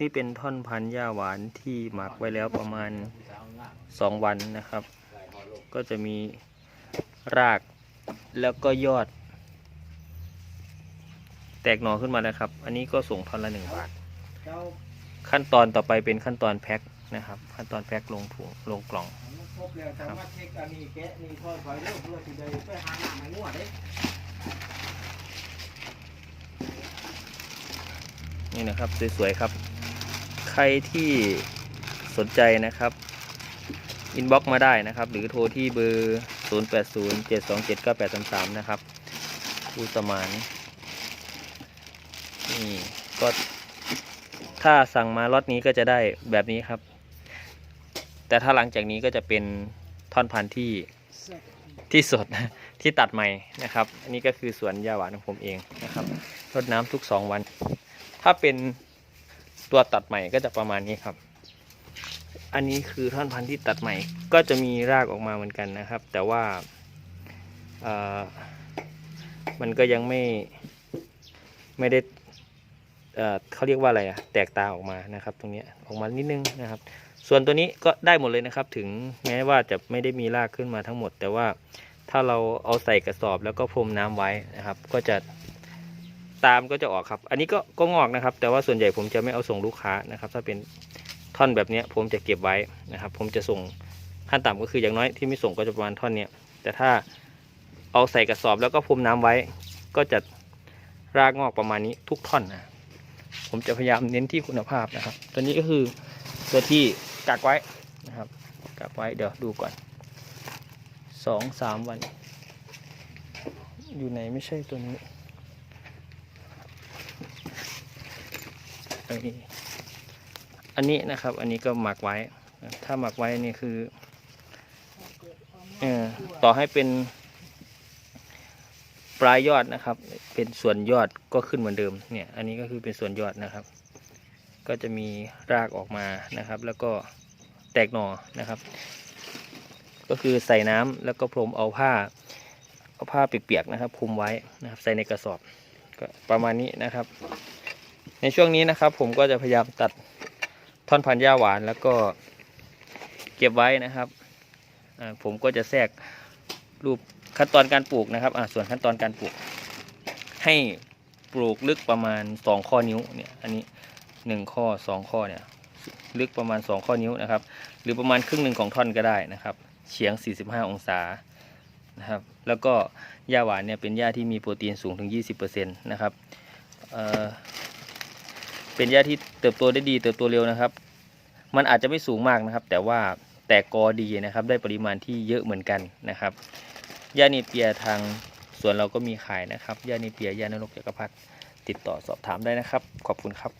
นี่เป็นท่อนพันธุ์หญ้าหวานที่หมักไว้แล้วประมาณสองวันนะครับ ก็จะมีรากแล้วก็ยอด แตกหน่อขึ้นมาแล้วครับ อันนี้ก็ส่งท่อนละหนึ่งบาท ขั้นตอนต่อไปเป็นขั้นตอนแพ็คนะครับ ขั้นตอนแพ็คลงผงลงกล่องครบแล้วแต่ว่าเทคอันนี้แกะนี่ค่อยไปเรื่อยเพื่อที่จะไปหาหน้าไม้งวดเด้นี่นะครับ สวย ๆ ครับ ใครที่สนใจนะครับอินบ็อกมาได้นะครับ หรือโทรที่เบอร์ 0 8 0 7 2 7 9 8 3 3 นะครับผู้สมานนี่ก็ถ้าสั่งมาล็อตนี้ก็จะได้แบบนี้ครับ แต่ถ้าหลังจากนี้ก็จะเป็นท่อนพันธุ์ที่ที่สดที่ตัดใหม่นะครับ อันนี้ก็คือสวนยาหวานของผมเองนะครับรดน้ำทุก 2 วัน ถ้าเป็น ตัวตัดใหม่ก็จะประมาณนี้ครับ อันนี้คือท่อนพันธุ์ที่ตัดใหม่ ก็จะมีรากออกมาเหมือนกันนะครับ แต่ว่ามันก็ยังไม่ไม่ได้เเขาเรียกว่าอะไรอะแตกตาออกมานะครับ ตรงนี้ออกมานิดนึงนะครับ ส่วนตัวนี้ก็ได้หมดเลยนะครับ ถึงแม้ว่าจะไม่ได้มีรากขึ้นมาทั้งหมด แต่ว่าถ้าเราเอาใส่กระสอบแล้วก็พรมน้ำไว้นะครับ ก็จะ ตามก็จะออกครับ อันนี้ก็ก็งอกนะครับ แต่ว่าส่วนใหญ่ผมจะไม่เอาส่งลูกค้านะครับ ถ้าเป็นท่อนแบบนี้ผมจะเก็บไว้นะครับ ผมจะส่งขั้นต่ำก็คืออย่างน้อยที่ไม่ส่งก็จะประมาณท่อนนี้แต่ถ้าเอาใส่กระสอบแล้วก็พรมน้ำไว้ ก็จะรากงอกประมาณนี้ทุกท่อนนะผมจะพยายามเน้นที่คุณภาพนะครับ ตัวนี้ก็คือตัวที่กักไว้นะครับกักไว้เดี๋ยวดูก่อนสองสามวัน อยู่ไหนไม่ใช่ตัวนี้ อันนี้อันนี้นะครับ อันนี้ก็หมักไว้ ถ้าหมักไว้นี่คือเออต่อให้เป็น ปลายยอดนะครับ เป็นส่วนยอดก็ขึ้นเหมือนเดิมเนี่ย อันนี้ก็คือเป็นส่วนยอดนะครับ ก็จะมีรากออกมานะครับ แล้วก็แตกหน่อนะครับ ก็คือใส่น้ำแล้วก็พรมเอาผ้าเอาผ้าเปียกๆนะครับคลุมไว้นะครับ ใส่ในกระสอบก็ประมาณนี้นะครับ ในช่วงนี้นะครับผมก็จะพยายามตัดท่อนพันธุ์หญ้าหวานแล้วก็เก็บไว้นะครับผมก็จะแทรกรูปขั้นตอนการปลูกนะครับอ่าส่วนขั้นตอนการปลูก ให้ปลูกลึกประมาณสองข้อนิ้วเนี่ยอันนี้หนึ่งข้อสองข้อเนี่ยลึกประมาณสองข้อนิ้วนะครับ หรือประมาณครึ่งหนึ่งของท่อนก็ได้นะครับเฉียง 45 องศานะครับแล้วก็หญ้าหวานเนี่ยเป็นหญ้าที่มีโปรตีนสูงถึง 20%นะครับเอ่อ เป็นหญ้าที่เติบโตได้ดีเติบโตเร็วนะครับ มันอาจจะไม่สูงมากนะครับ แต่ว่าแตกกอดีนะครับ ได้ปริมาณที่เยอะเหมือนกันนะครับหญ้าเนเปียทางสวนเราก็มีขายนะครับหญ้าเนเปียหญ้านรกจักรพรรดิติดต่อสอบถามได้นะครับ ขอบคุณครับ